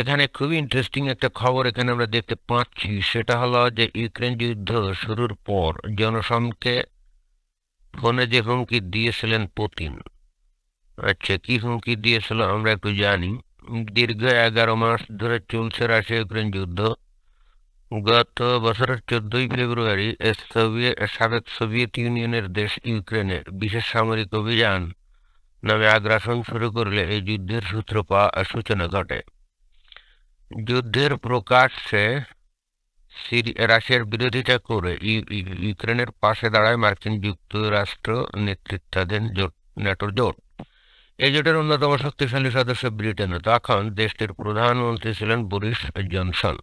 এখানে খুবই ইন্টারেস্টিং একটা খবর এখানে আমরা দেখতে পাচ্ছি। সেটা হলো যে ইউক্রেন যুদ্ধ শুরুর পর জনসনকে ফোনে যে হুমকি দিয়েছিলেন পুতিন। আচ্ছা কি হুমকি দিয়েছিল আমরা একটু জানি। দীর্ঘ এগারো মাস ধরে চলছে রাশিয়া ইউক্রেন যুদ্ধ। গত বছরের চোদ্দই ফেব্রুয়ারি সাবেক সোভিয়েত ইউনিয়নের দেশ ইউক্রেনে বিশেষ সামরিক অভিযান নামে আগ্রাসন শুরু করলে এই যুদ্ধের সূত্রপা, সূচনা ঘটে। যুদ্ধের প্রকাশ্যে রাশিয়ার বিরোধিতা করে ইউক্রেনের পাশে দাঁড়ায় মার্কিন যুক্তরাষ্ট্র নেতৃত্বাধীন জোট, ন্যাটোর জোট। এই জোটের অন্যতম শক্তিশালী সদস্য ব্রিটেন। তখন দেশটির প্রধানমন্ত্রী ছিলেন বরিস জনসন।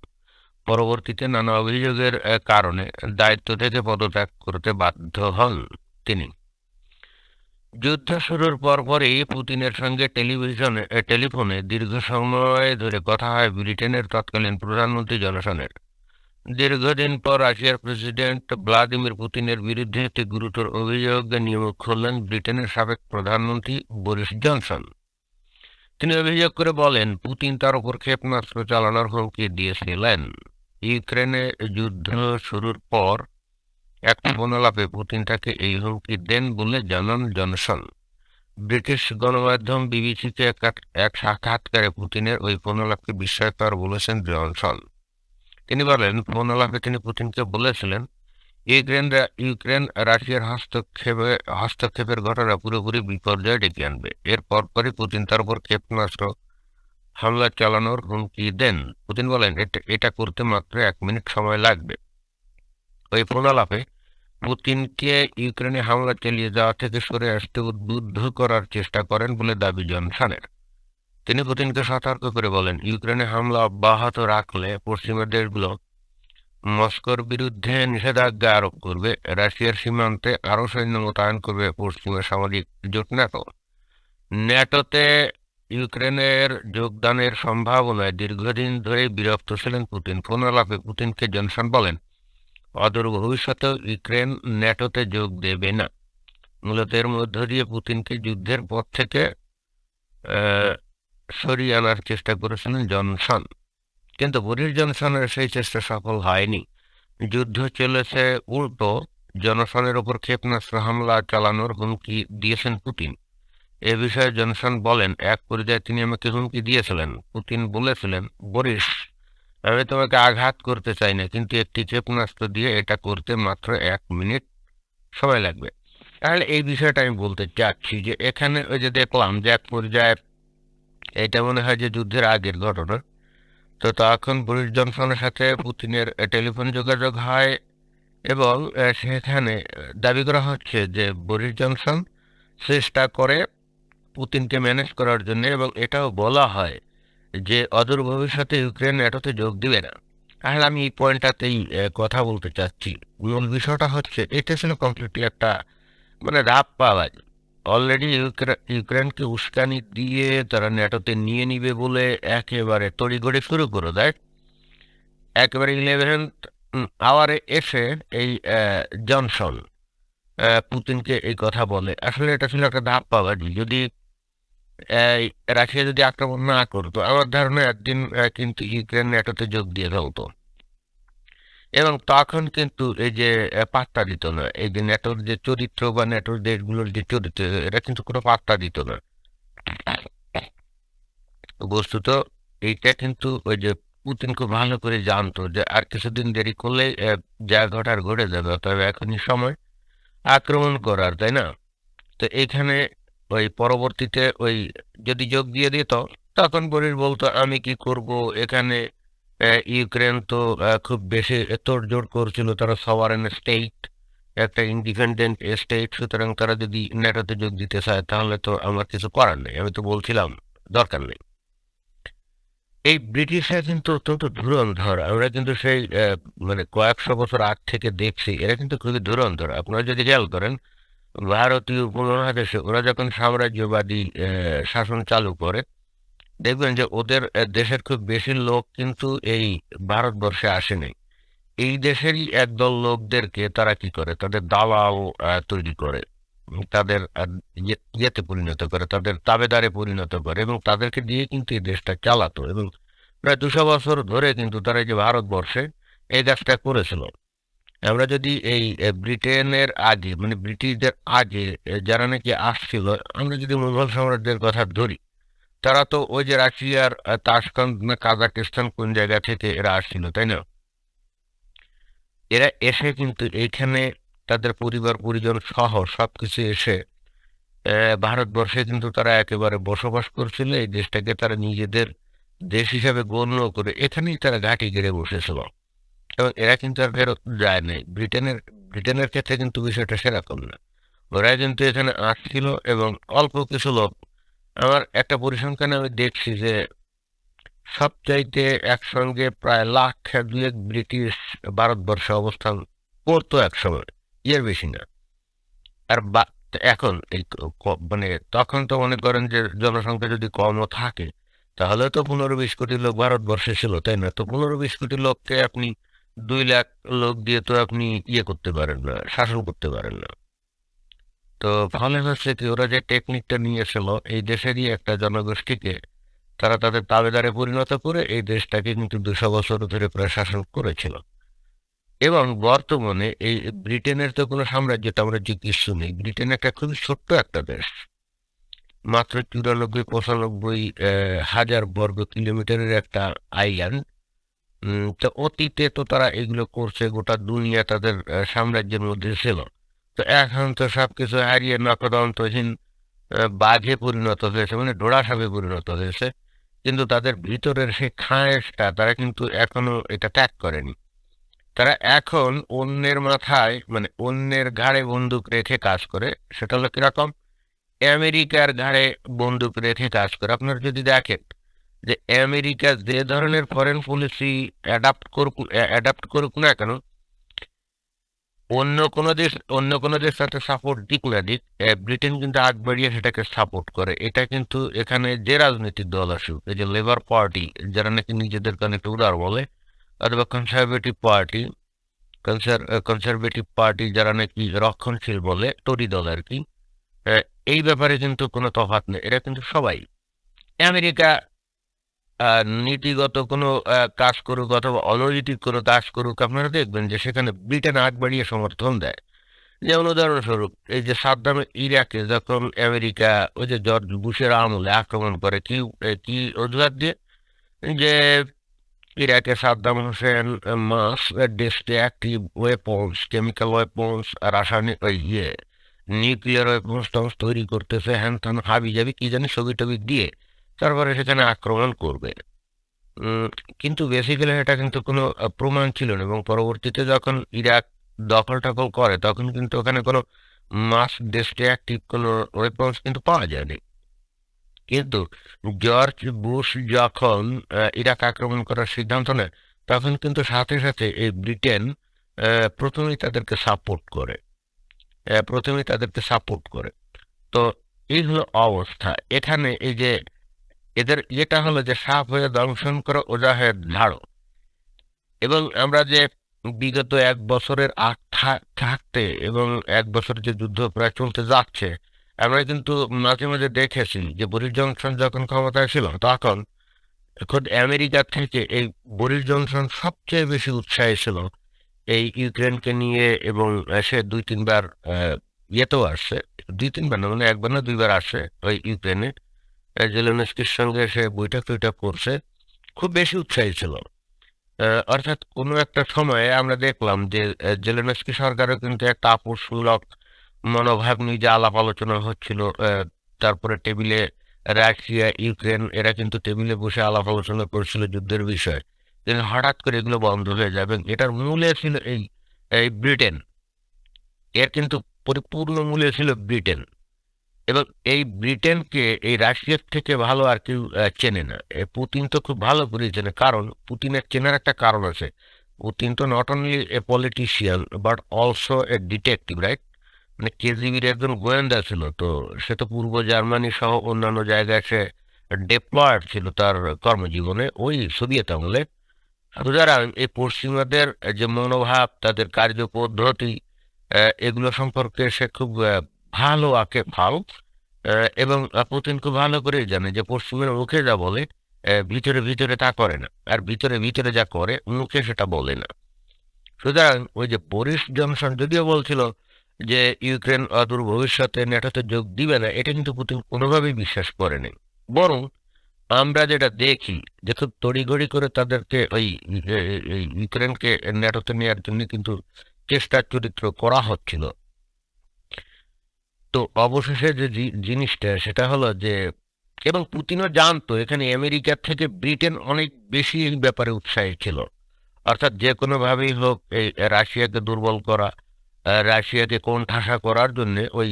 পরবর্তীতে নানা অভিযোগের কারণে দায়িত্ব থেকে পদত্যাগ করতে বাধ্য হন তিনি। যুদ্ধ শুরুর পরপরই পুতিনের সঙ্গে টেলিভিশনে টেলিফোনে দীর্ঘ সময় ধরে কথা হয় ব্রিটেনের তৎকালীন প্রধানমন্ত্রী জনসনের। দীর্ঘদিন পর রাশিয়ার প্রেসিডেন্ট ভ্লাদিমির পুতিনের বিরুদ্ধে একটি গুরুতর অভিযোগ নিয়ে মুখ খুললেন ব্রিটেনের সাবেক প্রধানমন্ত্রী বরিস জনসন। তিনি অভিযোগ করে বলেন, পুতিন তার উপর ক্ষেপণাস্ত্র চালানোর হুমকি দিয়েছিলেন। ইউক্রেনে যুদ্ধ শুরুর পর এক পুতিন তাকে এই হুমকি দেন বলে জানান জনসন ব্রিটিশ গণমাধ্যম বিবিসিকে এক সাক্ষাৎকারে পুতিনের ওই ফোনালাপকে বিস্ময়কর বলেছেন জনসন তিনি বলেন ফোনালাপে তিনি পুতিনকে বলেছিলেন ইউক্রেন ইউক্রেন, রাশিয়ার হস্তক্ষেপে হস্তক্ষেপের ঘটনা পুরোপুরি বিপর্যয় ডেকে আনবে। এর পরপরই পুতিন তার উপর ক্ষেপণাস্ত্র হামলা চালানোর হুমকি দেন। পুতিন বলেন এটা করতে মাত্র এক মিনিট সময় লাগবে। ওই ফোনালাপে পুতিনকে ইউক্রেনে হামলা চালিয়ে যাওয়া থেকে সরে আসতে উদ্বুদ্ধ করার চেষ্টা করেন বলে দাবি জনসনের। তিনি পুতিনকে সতর্ক করে বলেন, ইউক্রেনে হামলা অব্যাহত রাখলে পশ্চিমের দেশগুলো মস্কোর বিরুদ্ধে নিষেধাজ্ঞা আরোপ করবে, রাশিয়ার সীমান্তে আরও সৈন্য মোতায়েন করবে পশ্চিমের সামাজিক জোট ন্যাটো। ন্যাটোতে ইউক্রেনের যোগদানের সম্ভাবনায় দীর্ঘদিন ধরে বিরক্ত ছিলেন পুতিন। ফোনালাপে পুতিনকে জনসন বলেন অদূর ভবিষ্যতেও ইউক্রেন ন্যাটোতে যোগ দেবে না। মূলত এর মধ্য দিয়ে পুতিনকে যুদ্ধের পর থেকে সরিয়ে আনার চেষ্টা করেছিলেন জনসন। কিন্তু বরিস জনসনের সেই চেষ্টা সফল হয়নি। যুদ্ধ চলেছে উল্টো, জনসনের ওপর ক্ষেপণাস্ত্র হামলা চালানোর হুমকি দিয়েছেন পুতিন। এ বিষয়ে জনসন বলেন, এক পর্যায়ে তিনি আমাকে হুমকি দিয়েছিলেন। পুতিন বলেছিলেন, বরিস আমি তোমাকে আঘাত করতে চাই না, কিন্তু একটি ক্ষেপণাস্ত্র দিয়ে এটা করতে মাত্র এক মিনিট সময় লাগবে। তাহলে এই বিষয়টা আমি বলতে চাচ্ছি যে এখানে ওই যে দেখলাম যে এক পর্যায়ে এটা মনে হয় যে যুদ্ধের আগের ঘটনা। তো তখন বরিস জনসনের সাথে পুতিনের টেলিফোন যোগাযোগ হয় এবং সেখানে দাবি করা হচ্ছে যে বরিস জনসন চেষ্টা করে পুতিনকে ম্যানেজ করার জন্য এবং এটাও বলা হয় যে অদূর ভবিষ্যতে ইউক্রেন ন্যাটোতে যোগ দিবে না। তাহলে আমি এই পয়েন্টটাতেই কথা বলতে চাচ্ছি। মূল বিষয়টা হচ্ছে এটা ছিল কমপ্লিটলি একটা মানে রাপ পাওয়া অলরেডি ইউক্রেনকে উস্কানি দিয়ে তারা ন্যাটোতে নিয়ে নিবে বলে একেবারে তড়িঘড়ি শুরু করে দেয় একেবারে ইলেভেন্থ আওয়ারে এসে এই জনসন পুতিনকে এই কথা বলে। আসলে এটা ছিল একটা ধাপ পাওয়া, যদি রাশিয়া যদি আক্রমণ না করতো, আমার ধারণা একদিন কিন্তু ইউক্রেন ন্যাটোতে যোগ দিয়ে ফেলতো। এবং তখন কিন্তু এই যে পাত্তা দিত না, এই যে নেটোর যে চরিত্র বা নেটোর দেশগুলোর যে চরিত্র, এটা কিন্তু কোনো পাত্তা দিত না। বস্তুত এইটা কিন্তু ওই যে পুতিন খুব ভালো করে জানতো যে আর কিছুদিন দেরি করলে যা ঘটার ঘটে যাবে তবে এখনই সময় আক্রমণ করার, তাই না? তো এইখানে ওই পরবর্তীতে ওই যদি যোগ দিয়ে দিত, তখন বরিস বলতো, আমি কি করব? এখানে ইউক্রেন তো খুব বেশি তোড়জোড় করছিল, তারা সওয়ারেন স্টেট একটা ইন্ডিপেন্ডেন্ট স্টেট সুতরাং তারা যদি নেটোতে যোগ দিতে চায়, তাহলে তো আমার কিছু করার নেই, আমি তো বলছিলাম, দরকার নেই। এই ব্রিটিশরা কিন্তু অত্যন্ত ধুরন্ধর আমরা কিন্তু সেই মানে কয়েকশো বছর আগ থেকে দেখছি, এরা কিন্তু খুবই ধুরন্ধর আপনারা যদি খেয়াল করেন ভারতীয় উপমহাদেশে ওরা যখন সাম্রাজ্যবাদী শাসন চালু করে দেখবেন যে ওদের দেশের খুব বেশি লোক কিন্তু এই ভারতবর্ষে আসেনি এই দেশেরই একদল লোকদেরকে তারা কি করে? তাদের দালাল তৈরি করে তাদের ইয়ে, ইয়েতে পরিণত করে তাদের তাবেদারে পরিণত করে এবং তাদেরকে দিয়ে কিন্তু এই দেশটা চালাতো এবং প্রায় দুশো বছর ধরে কিন্তু তারা যে ভারতবর্ষে এই কাজটা করেছিল। আমরা যদি এই ব্রিটেনের আগে মানে ব্রিটিশদের আগে যারা নাকি আসছিল আমরা যদি মুঘল সম্রাটদের কথা ধরি তারা তো ওই যে রাশিয়ার আহ, তাশকান্দ না কাজাকিস্তান কোন জায়গা থেকে এরা আসছিল তাই না? এরা এসে কিন্তু এইখানে তাদের পরিবার পরিজন সহ সব কিছু এসে ভারতবর্ষে কিন্তু তারা একেবারে বসবাস করছিল এই দেশটাকে তারা নিজেদের দেশ হিসাবে গণ্য করে এখানেই তারা ঘাঁটি গেড়ে বসেছিল। এবং এরা কিন্তু আর ফেরত যায় নাই। ব্রিটেনের ব্রিটেনের ক্ষেত্রে কিন্তু বিষয়টা সেরকম না। ওরা কিন্তু এখানে আসছিল এবং অল্প কিছু লোক। আমার একটা পরিসংখ্যানে আমি দেখছি যে সবচাইতে একসঙ্গে প্রায় লাখ দুয়েক ব্রিটিশ ভারতবর্ষে অবস্থান করতো একসময়। এর বেশি না। আর বা, এখন এই মানে তখন তো মনে করেন যে জনসংখ্যা যদি কমও থাকে, তাহলে তো পনেরো বিশ কোটি লোক ভারতবর্ষে ছিল, তাই না? তো পনেরো বিশ কোটি লোককে আপনি দুই লাখ লোক দিয়ে তো আপনি ইয়ে করতে পারেন না, শাসন করতে পারেন না। তো ফলে হচ্ছে কি, ওরা যে টেকনিকটা নিয়ে নিয়েছিল এই দেশেরই একটা জনগোষ্ঠীকে তারা তাদের তাবেদারে পরিণত করে এই দেশটাকে কিন্তু দুশো বছর ধরে প্রায় শাসন করেছিল। এবং বর্তমানে এই ব্রিটেনের তো কোনো সাম্রাজ্য তো আমরা যে কিছু নেই ব্রিটেন একটা খুবই ছোট্ট একটা দেশ। মাত্র চুরানব্বই পঁচানব্বই হাজার বর্গ কিলোমিটারের একটা আইল্যান্ড তো অতীতে তো তারা এগুলো করছে, গোটা দুনিয়া তাদের সাম্রাজ্যের মধ্যে ছিল। তো এখন তো সব কিছু হারিয়ে নকদন্তহীন বাঘে পরিণত হয়েছে মানে ডোড়া সাপে পরিণত হয়েছে। কিন্তু তাদের ভিতরের সেই খায়েশটা, তারা কিন্তু এখনও এটা ত্যাগ করেনি। তারা এখন অন্যের মাথায় মানে অন্যের ঘাড়ে বন্দুক রেখে কাজ করে, সেটা হলো কীরকম? আমেরিকার ঘাড়ে বন্দুক রেখে কাজ করে। আপনারা যদি দেখেন যে আমেরিকা যে ধরনের ফরেন পলিসি অ্যাডাপ্ট করুক অ্যাডাপ্ট করুক না কেন, অন্য কোনো দেশ, অন্য কোনো দেশ সাথে সাপোর্ট দিক না দিক ব্রিটেন কিন্তু আগ বাড়িয়ে সেটাকে সাপোর্ট করে। এটা কিন্তু এখানে যে রাজনৈতিক দল আসুক, এই যে লেবার পার্টি যারা নাকি নিজেদের কানে একটু উদার বলে, অথবা conservative party conser conservative party যারা নাকি রক্ষণশীল বলে টরি দল আর কি এই ব্যাপারে কিন্তু কোনো তফাৎ নেই। এরা কিন্তু সবাই, আমেরিকা নীতিগত কোনো কাজ করুক অথবা অনৈতিক কোনো কাজ করুক, আপনারা দেখবেন যে সেখানে ব্রিটেন আগ বাড়িয়ে সমর্থন দেয়। যেমন উদাহরণস্বরূপ, এই যে সাদ্দাম ইরাকে যখন আমেরিকা, ওই যে জর্জ বুশের আমলে আক্রমণ করে, কি কি অজুহাত দিয়ে? যে ইরাকে Saddam Hussein mass destructive weapons chemical weapons রাসায়নিক, ওই ইয়ে নিউক্লিয়ার ওয়েপন্স টন্স তৈরি করতেছে, হ্যান ত্যান, হাবি যাবি কি জানি ছবি টবি দিয়ে। তারপরে সেখানে আক্রমণ করবে। কিন্তু বেসিক্যালি এটা কিন্তু কোনো প্রমাণ ছিল না এবং পরবর্তীতে যখন ইরাক দখল টখল করে, তখন কিন্তু ওখানে কোনো মাস দেশটি ডিস্ট্রাকটিভ কোনো ওয়েপন্স কিন্তু পাওয়া যায়নি। কিন্তু জর্জ বুশ যখন ইরাক আক্রমণ করার সিদ্ধান্ত নেয়, তখন কিন্তু সাথে সাথে এই ব্রিটেন প্রথমেই তাদেরকে সাপোর্ট করে। প্রথমেই তাদেরকে সাপোর্ট করে। তো এই হলো অবস্থা। এখানে এই যে এদের ইয়েটা হলো যে সাপ হয়ে দংশন করো, ওজা হয়ে ঝাড়ো এবং আমরা যে বিগত এক বছরের আগ থাকতে এবং এক বছর যে যুদ্ধ প্রায় চলতে যাচ্ছে, আমরা কিন্তু মাঝে মাঝে দেখেছি যে বরিস জনসন যখন ক্ষমতায় ছিল, তখন খোদ আমেরিকা থেকে এই বরিস জনসন সবচেয়ে বেশি উৎসাহী ছিল। এই ইউক্রেনকে নিয়ে এবং সে দুই তিনবার ইয়েতেও আসছে। দুই তিনবার না মানে একবার না, দুইবার আসছে ওই ইউক্রেনে। জেলেনস্কির সঙ্গে সে বৈঠক টৈঠক করছে, খুব বেশি উৎসাহী ছিল। অর্থাৎ কোনো একটা সময়ে আমরা দেখলাম যে জেলেনস্কি সরকারও কিন্তু একটা আপোষমূলক মনোভাব নিয়ে যে আলাপ আলোচনা হচ্ছিল তারপরে টেবিলে রাশিয়া, ইউক্রেন, এরা কিন্তু টেবিলে বসে আলাপ আলোচনা করছিল যুদ্ধের বিষয়ে। কিন্তু হঠাৎ করে এগুলো বন্ধ হয়ে যাবে, এটার মূলে ছিল এই এই ব্রিটেন। এর কিন্তু পরিপূর্ণ মূলে ছিল ব্রিটেন। এবং এই ব্রিটেনকে এই রাশিয়ার থেকে ভালো আর কেউ চেনে না। পুতিন তো খুব ভালো করে চেনে, কারণ পুতিনের চেনার একটা কারণ আছে। পুতিন তো not only a politician but also a detective right মানে কেজিবির একজন গোয়েন্দা ছিল, তো সে তো পূর্ব জার্মানি সহ অন্যান্য জায়গায় সে ডেপ্লয়েড ছিল তার কর্মজীবনে ওই সোভিয়েত আমলে। সুতরাং এই পশ্চিমাদের যে মনোভাব, তাদের কার্যপদ্ধতি এগুলো সম্পর্কে সে খুব ভালো আঁকে আহ, এবং পুতিন খুব ভালো করেই জানে যে পশ্চিমের মুখে যা বলে ভিতরে ভিতরে তা করে না। আর ভিতরে ভিতরে যা করে মুখে সেটা বলে না। সুতরাং ওই যে বরিস জনসন যদিও বলছিল যে ইউক্রেন অদূর ভবিষ্যতে ন্যাটোতে যোগ দিবে না এটা কিন্তু পুতিন কোনোভাবেই বিশ্বাস করেনি বরং আমরা যেটা দেখি যে খুব তড়িঘড়ি করে তাদেরকে ওই ইউক্রেনকে ন্যাটোতে নেওয়ার জন্য কিন্তু চেষ্টা চরিত্র করা হচ্ছিল। তো অবশেষে যে জিনিসটা, সেটা হলো যে এবং পুতিনও জানতো, এখানে আমেরিকার থেকে ব্রিটেন অনেক বেশি এই ব্যাপারে উৎসাহী ছিল। অর্থাৎ যে কোনোভাবেই হোক, এই রাশিয়াকে দুর্বল করা রাশিয়াকে কোণঠাসা করার জন্য ওই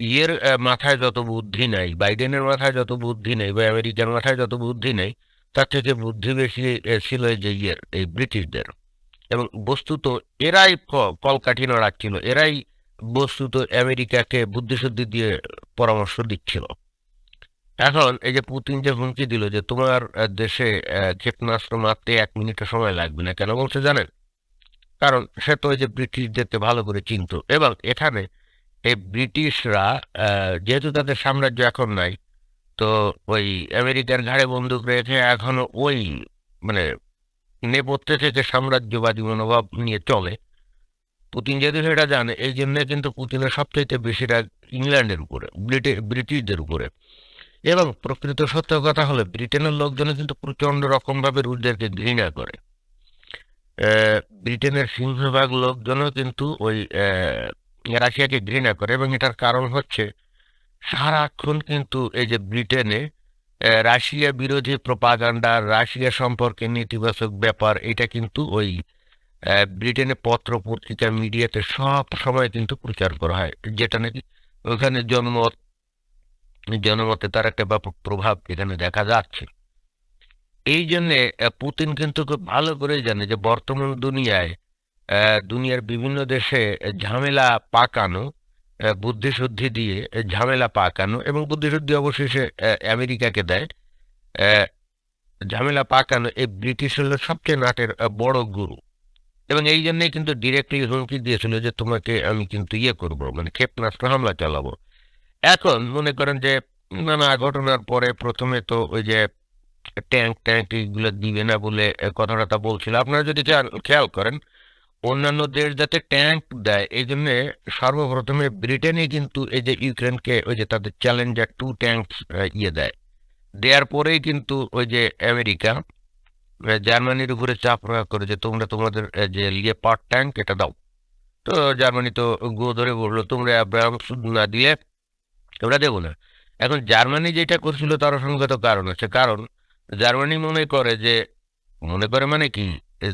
ইয়ের মাথায় যত বুদ্ধি নাই, বাইডেনের মাথায় যত বুদ্ধি নেই বা আমেরিকার মাথায় যত বুদ্ধি নেই, তার থেকে বুদ্ধি বেশি ছিল যে ইয়ের, এই ব্রিটিশদের। এবং বস্তুত এরাই কলকাঠি রাখছিল এরাই বস্তুত আমেরিকাকে বুদ্ধিশুদ্ধি দিয়ে পরামর্শ দিচ্ছিল। এখন এই যে পুতিন যে হুমকি দিল যে তোমার দেশে ক্ষেপণাস্ত্র মারতে এক মিনিটও সময় লাগবে না কেন বলছে জানেন? কারণ সে তো ওই যে ব্রিটিশদেরকে ভালো করে চিনতো এবং এখানে এই ব্রিটিশরা যেহেতু তাদের সাম্রাজ্য এখন নাই, তো ওই আমেরিকার ঘাড়ে বন্দুক রেখে এখনও ওই মানে নেপথ্যে থেকে সাম্রাজ্যবাদী মনোভাব নিয়ে চলে। পুতিন যেহেতু সেটা জানে এই জন্য কিন্তু পুতিনের সবচাইতে বেশি রাগ ইংল্যান্ডের উপরে ব্রিটে ব্রিটিশদের উপরে। এবং প্রকৃত সত্য কথা হলে, ব্রিটেনের লোকজন কিন্তু প্রচণ্ড রকমভাবে রুশদেরকে ঘৃণা করে। ব্রিটেনের সিংহভাগ লোকজনও কিন্তু ওই রাশিয়াকে ঘৃণা করে এবং এটার কারণ হচ্ছে, সারাক্ষণ কিন্তু এই যে ব্রিটেনে রাশিয়া বিরোধী প্রপাগান্ডা, রাশিয়া সম্পর্কে নেতিবাচক ব্যাপার, এটা কিন্তু ওই ব্রিটেনে পত্র পত্রিকা, মিডিয়াতে সব সময় কিন্তু প্রচার করা হয়। যেটা নাকি ওখানে জনমত, জনমতে তার একটা ব্যাপক প্রভাব এখানে দেখা যাচ্ছে। এই জন্যে পুতিন কিন্তু খুব ভালো করে জানে যে বর্তমান দুনিয়ায় দুনিয়ার বিভিন্ন দেশে ঝামেলা পাকানো বুদ্ধিশুদ্ধি দিয়ে ঝামেলা পাকানো এবং বুদ্ধিশুদ্ধি অবশেষে আমেরিকাকে দেয়। ঝামেলা পাকানো এই ব্রিটিশ হলো সবচেয়ে নাটের বড় গুরু। এবং এই জন্যই কিন্তু ডিরেক্টলি হুমকি দিয়েছিল যে তোমাকে আমি কিন্তু ইয়ে করব মানে ক্ষেপণাস্ত্র হামলা চালাবো। এখন মনে করেন যে নানা ঘটনার পরে প্রথমে তো ওই যে ট্যাঙ্ক ট্যাঙ্ক এগুলো দিবে না বলে কথাটা তা বলছিল। আপনারা যদি খেয়াল- করেন, অন্যান্য দেশ যাতে ট্যাঙ্ক দেয়, এই জন্য সর্বপ্রথমে ব্রিটেনই কিন্তু এই যে ইউক্রেনকে ওই যে তাদের চ্যালেঞ্জার টু ট্যাঙ্ক ইয়ে দেয়। দেওয়ার পরেই কিন্তু ওই যে আমেরিকা জার্মানির উপরে চাপ প্রয়োগ করে যে তোমরা তোমাদের যে লিয়ে পার্ট ট্যাঙ্ক, এটা দাও। তো জার্মানি তো গো ধরে বলল, তোমরা অ্যাব্রাহামস না দিয়ে ওরা দেবো না। এখন জার্মানি যেটা করছিল তার অসংগত কারণ আছে কারণ জার্মানি মনে করে যে, মনে করে মানে কি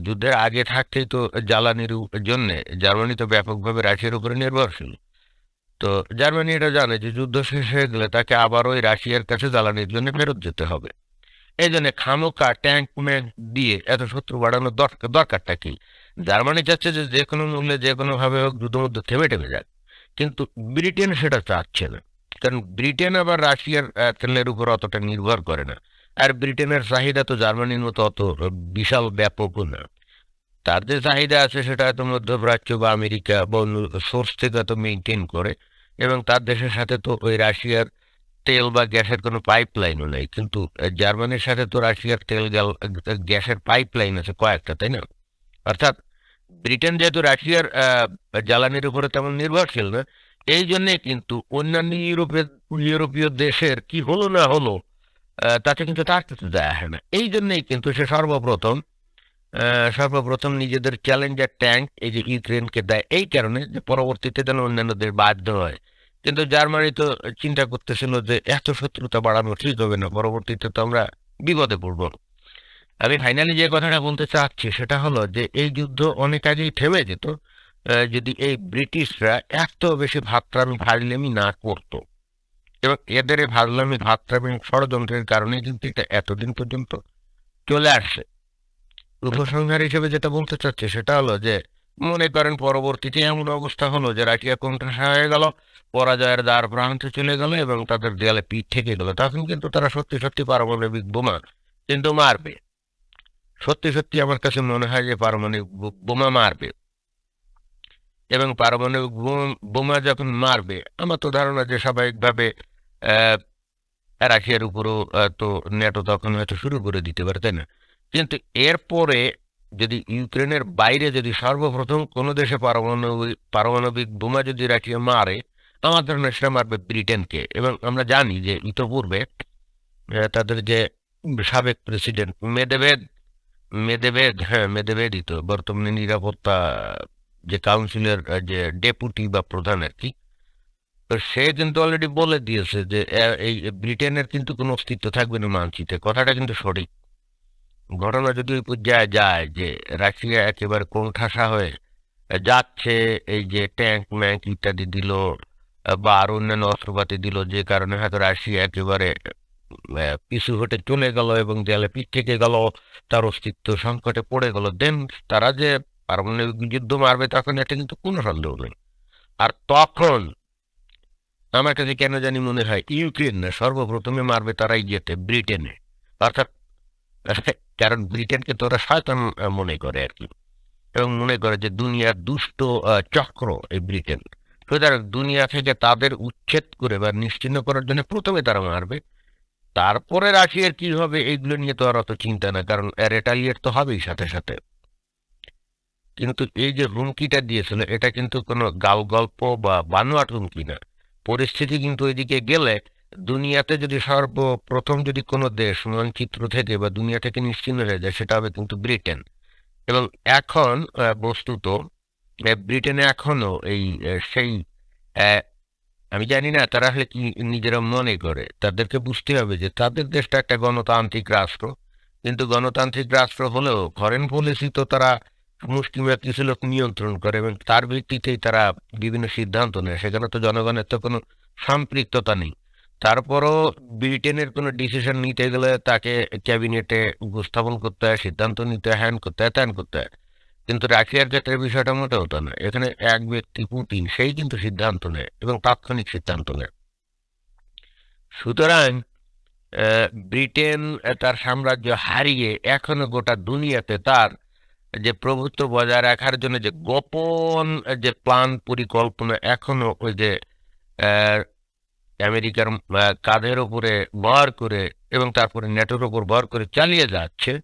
যুদ্ধের আগে থাকতেই তো জ্বালানির জন্য, জার্মানি তো ব্যাপকভাবে রাশিয়ার উপরে নির্ভরশীল। তো জার্মানি এটা জানে যে যুদ্ধ শেষ হয়ে গেলে তাকে আবার ওই রাশিয়ার কাছে জ্বালানির জন্য ফেরত যেতে হবে। এই জন্য খামোকা ট্যাঙ্ক দিয়ে এত শত্রু বাড়ানোর দরকার দরকারটা কি? জার্মানি চাচ্ছে যে যে কোনো মূল্যে, যে কোনোভাবে হোক যুদ্ধমুদ্ধ থেমে টেমে যাক কিন্তু ব্রিটেন সেটা চাচ্ছে না। কারণ ব্রিটেন আবার রাশিয়ার তেলের উপর অতটা নির্ভর করে না। আর ব্রিটেনের চাহিদা তো জার্মানির মতো অত বিশাল ব্যাপকও না। তার যে চাহিদা আছে সেটা হয়তো মধ্যপ্রাচ্য বা আমেরিকা বা অন্য সোর্স থেকে তো মেনটেন করে। এবং তার দেশের সাথে তো ওই রাশিয়ার তেল বা গ্যাসের কোনো পাইপ লাইনও নেই। কিন্তু জার্মানির সাথে তো রাশিয়ার তেল গ্যাসের পাইপ লাইন আছে কয়েকটা, তাই না? অর্থাৎ ব্রিটেন যেহেতু রাশিয়ার জ্বালানির উপরে তেমন নির্ভরশীল না, এই জন্যে কিন্তু অন্যান্য ইউরোপের ইউরোপীয় দেশের কি হলো না হলো তাতে কিন্তু তার কিছু যায় আসে না। এই জন্যেই কিন্তু সে সর্বপ্রথম সর্বপ্রথম নিজেদের চ্যালেঞ্জার ট্যাঙ্ক এই যে ইউক্রেনকে দেয়, এই কারণে যে পরবর্তীতে যেন অন্যান্য দেশ বাধ্য হয়। কিন্তু জার্মানি তো চিন্তা করতেছিল যে এত শত্রুতা বাড়ানো ঠিক হবে না, পরবর্তীতে তো আমরা বিপদে পড়ব। আমি ফাইনালি যে কথাটা বলতে চাচ্ছি সেটা হলো যে এই যুদ্ধ অনেক আগেই থেমে যেত যদি এই ব্রিটিশরা এত বেশি ভাতরামি ফাজলামি না করতো। এবং এদের এই ভাজলামি ভাতরামি ষড়যন্ত্রের কারণে কিন্তু এটা এতদিন পর্যন্ত চলে আসছে। উপসংহার হিসেবে যেটা বলতে চাচ্ছি সেটা হলো যে মনে করেন পরবর্তীতে এমন অবস্থা হলো যে রাশিয়া কোণঠাসা হয়ে গেল, পরাজয়ের দ্বার প্রান্তে চলে গেল এবং তাদের দেয়ালে পিঠ থেকে গেল। তখন কিন্তু তারা সত্যি সত্যি পারমাণবিক বোমা কিন্তু মারবে। সত্যি সত্যি আমার কাছে মনে হয় যে পারমাণবিক বোমা মারবে। এবং পারমাণবিক বোম- যখন মারবে, আমার তো ধারণা যে স্বাভাবিকভাবে রাশিয়ার উপরও তো ন্যাটো তখন হয়তো শুরু করে দিতে পারে, তাই না? কিন্তু এরপরে যদি ইউক্রেনের বাইরে যদি সর্বপ্রথম কোনো দেশে পারমাণবিক পারমাণবিক বোমা যদি রাশিয়া মারে আমার ধারণা সেটা মারবে ব্রিটেনকে। এবং আমরা জানি যে ইতপূর্বে তাদের যে সাবেক প্রেসিডেন্ট মেদেবেদ মেদেবেদ হ্যাঁ মেদেবেদই তো, বর্তমানে নিরাপত্তা যে কাউন্সিলের যে ডেপুটি বা প্রধান আর কি, তো সে কিন্তু অলরেডি বলে দিয়েছে যে এই ব্রিটেনের কিন্তু কোনো অস্তিত্ব থাকবে না মানচিত্রে। কথাটা কিন্তু সঠিক। ঘটনা যদি পর্যায়ে যায় যে রাশিয়া একেবারে কোণঠাসা হয়ে যাচ্ছে, এই যে ট্যাঙ্ক, ম্যাঙ্ক ইত্যাদি দিল, বা আরও অন্যান্য অস্ত্রপাতি দিল, যে কারণে হয়তো রাশিয়া একেবারে পিছু হটে চলে গেল এবং দেয়ালে পিঠ থেকে গেল, তার অস্তিত্ব সংকটে পড়ে গেল। দেন তারা যে পারমাণবিক যুদ্ধ মারবে তখন এটা কিন্তু কোনো সন্দেহ নেই। আর তখন আমার কাছে কেন জানি মনে হয়, ইউক্রেন সর্বপ্রথমে মারবে তারাই যেতে, ব্রিটেনে। অর্থাৎ কারণ ব্রিটেনকে তোরা শয়তান আহ, মনে করে আর কি। এবং মনে করে যে দুনিয়ার দুষ্ট চক্র এই ব্রিটেন। সুতরাং দুনিয়া থেকে তাদের উচ্ছেদ করে বা নিশ্চিহ্ন করার জন্য প্রথমে তারা মারবে। তারপরে রাশিয়ার কি হবে এইগুলো নিয়ে তো আর অত চিন্তা না কারণ রেটালিয়েট তো হবেই সাথে সাথে। কিন্তু এই যে হুমকিটা দিয়েছিল এটা কিন্তু কোনো গাল গল্প বা বানোয়াট হুমকি না। পরিস্থিতি কিন্তু ওইদিকে গেলে দুনিয়াতে যদি সর্বপ্রথম যদি কোনো দেশ, মানচিত্র থেকে বা দুনিয়া থেকে নিশ্চিন্ন হয়ে যায়, সেটা হবে কিন্তু ব্রিটেন। এবং এখন বস্তুত ব্রিটেনে এখনও এই সেই আমি জানি না তারা আসলে কি নিজেরা মনে করে। তাদেরকে বুঝতে হবে যে তাদের দেশটা একটা গণতান্ত্রিক রাষ্ট্র। কিন্তু গণতান্ত্রিক রাষ্ট্র হলেও ফরেন পলিসি তো তারা মুষ্টিমেয় কিছু লোক নিয়ন্ত্রণ করে এবং তার ভিত্তিতেই তারা বিভিন্ন সিদ্ধান্ত নেয়। সেখানে তো জনগণের তো কোনো সম্পৃক্ততা নেই। তারপরও ব্রিটেনের কোনো ডিসিশন নিতে গেলে তাকে ক্যাবিনেটে উপস্থাপন করতে হয়, সিদ্ধান্ত নিতে হয় হ্যান করতে হয়, ত্যান করতে হয়। কিন্তু রাশিয়ার ক্ষেত্রে বিষয়টা মোটেও হতো না এখানে এক ব্যক্তি পুতিন, সেই কিন্তু সিদ্ধান্ত নেয় এবং তাৎক্ষণিক সিদ্ধান্ত নেয়। সুতরাং ব্রিটেন তার সাম্রাজ্য হারিয়ে এখনও গোটা দুনিয়াতে তার যে প্রভুত্ব বজায় রাখার জন্য যে গোপন যে প্ল্যান পরিকল্পনা এখনও ওই যে আমেরিকার কাঁধের উপরে ভর করে এবং তারপরে নেটোর ওপর ভর করে চালিয়ে যাচ্ছে।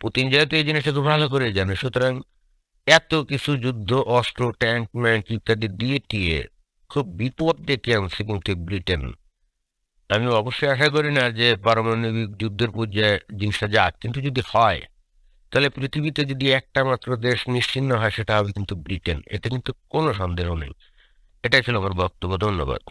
পুতিন যেহেতু এই জিনিসটা খুব ভালো করে জানে, সুতরাং এত কিছু যুদ্ধ, অস্ত্র, ট্যাঙ্ক, ম্যাঙ্ক ইত্যাদি দিয়ে টিয়ে খুব বিপদ ডেকে আনছে কিন্তু ব্রিটেন। আমি অবশ্যই আশা করি না যে পারমাণবিক যুদ্ধের পর্যায়ে জিনিসটা যাক, কিন্তু যদি হয়, তাহলে পৃথিবীতে যদি একটা মাত্র দেশ নিশ্চিন্ন হয়, সেটা হবে কিন্তু ব্রিটেন। এতে কিন্তু কোনো সন্দেহ নেই। এটাই ছিল আমার বক্তব্য, ধন্যবাদ।